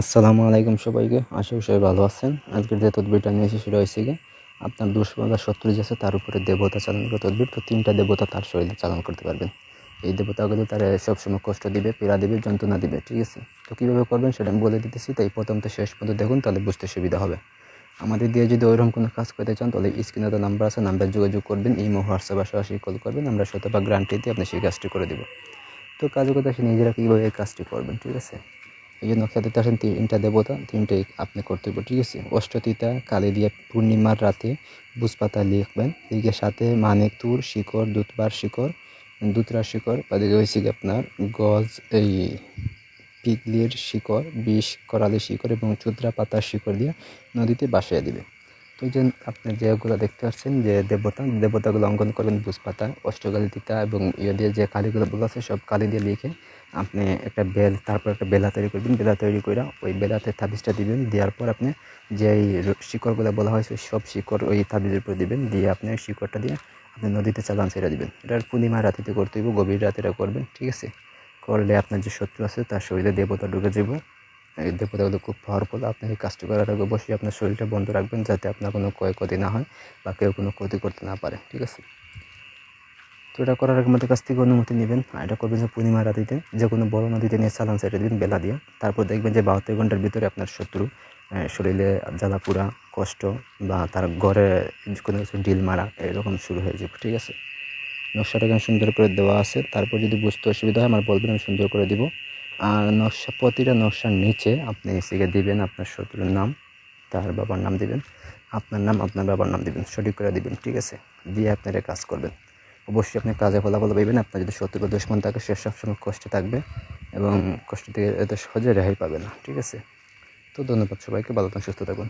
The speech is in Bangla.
আসসালামু আলাইকুম সবাইকে। আশা করি সবাই ভালো আছেন। আজকের যে তদবিরটা নিয়ে এসেছি হয়েছে গিয়ে, আপনার দুশ্মন বা শত্রু যে আছে তার উপরে দেবতা চালন করে তদবির। তো তিনটা দেবতা তার শরীরে চালন করতে পারবেন। এই দেবতাগুলো তার সবসময় কষ্ট দিবে, পীড়া দিবে, যন্ত্রণা দিবে, ঠিক আছে? তো কীভাবে করবেন সেটা আমি বলে দিতেছি। তাই প্রথম তো শেষ পর্যন্ত দেখুন, তাহলে বুঝতে সুবিধা হবে। আমাদের দিয়ে যদি ওইরকম কোনো কাজ করতে চান, তাহলে স্ক্রিনে তো নাম্বার আছে, নাম্বার যোগাযোগ করবেন, ইমো, হোয়াটসঅ্যাপ সরাসরি কল করবেন, আমরা শতভাগ গ্যারান্টি দিয়ে আপনি সেই কাজটি করে দেবো। তো কাজের কথা সে নিজেরা কীভাবে এই কাজটি করবেন, ঠিক আছে? এই জন্য খেতে আসেন তিনটা দেবতা তিনটে আপনি করতে হবে, ঠিক আছে? অষ্টতিতা কালী দিয়ে পূর্ণিমার রাতে বুঝপাতা লিখবেন। লিখে সাথে মানিক, তুর, শিকড়, দুধবার শিকড় দুতরা শিকড় বা দিকে হয়েছে আপনার গজ, এই পিগলির শিকড়, বিষ করালি শিকড় এবং চুদ্রা পাতার শিকড় দিয়ে নদীতে বাসায় দিবে। তো যে আপনি যেগুলো দেখতে পাচ্ছেন, যে দেবতা, দেবতাগুলো অঙ্কন করবেন বুঝপাতা অষ্টকালী তিতা এবং ইয়ে দিয়ে যে কালীগুলো আছে, সব কালী দিয়ে লিখে আপনি একটা বেল, তারপর একটা বেলা তৈরি করবেন। বেলা তৈরি করে ওই বেলাতে তাবিজটা দিবেন, দেওয়ার পর আপনি যে এই শিকড়গুলো বলা হয়েছে, সব শিকড় ওই তাবিজের উপর দিবেন। দিয়ে আপনি শিকড়টা দিয়ে আপনি নদীতে চালান ছেড়ে দিবেন। এটা পূর্ণিমা রাতিতে করতে হইব, গভীর রাতে এটা করবেন, ঠিক আছে? করলে আপনার যে শত্রু আছে, তার শরীরে দেবতা ঢুকে যাব এই দেবতাগুলো খুব পাওয়ারফুল আপনি এই কাজটি করার আগে বসে আপনার শরীরটা বন্ধ রাখবেন যাতে আপনার কোনো ক্ষয়ক্ষতি না হয় বা কেউ কোনো ক্ষতি করতে না পারে, ঠিক আছে? তো এটা করার আগে আমাদের কাছ থেকে অনুমতি নেবেন। আর এটা করবেন যে পূর্ণিমা রাতিতে যে কোনো বড় নদীতে নিয়ে চালান ছেড়ে দিন বেলা দিয়ে। তারপর দেখবেন যে বাহাত্তর ঘণ্টার ভিতরে আপনার শত্রু শরীরে জ্বালা, পোড়া, কষ্ট বা তার ঘরে কোনো কিছু ডিল মারা, এরকম শুরু হয়ে যাবে, ঠিক আছে? নকশাটা সুন্দর করে দেওয়া আছে। তারপর যদি বুঝতে অসুবিধা হয়, আমার বলবেন, আমি সুন্দর করে দিব। আর নকশা, প্রতিটা নকশার নিচে আপনি এসিকে দিবেন আপনার শত্রুর নাম, তার বাবার নাম দিবেন, আপনার নাম, আপনার বাবার নাম দিবেন, সঠিক করে দিবেন, ঠিক আছে? দিয়ে আপনারা কাজ করবেন। অবশ্যই আপনি কাজে ফলাফল পাইবেন, আপনার যদি শত্রু বা দুশ্মন থাকে, সে সবসময় কষ্টে থাকবে এবং কষ্ট থেকে এত সহজে রেহাই পাবে না, ঠিক আছে? তো ধন্যবাদ সবাইকে, ভালো থাকুন, সুস্থ থাকুন।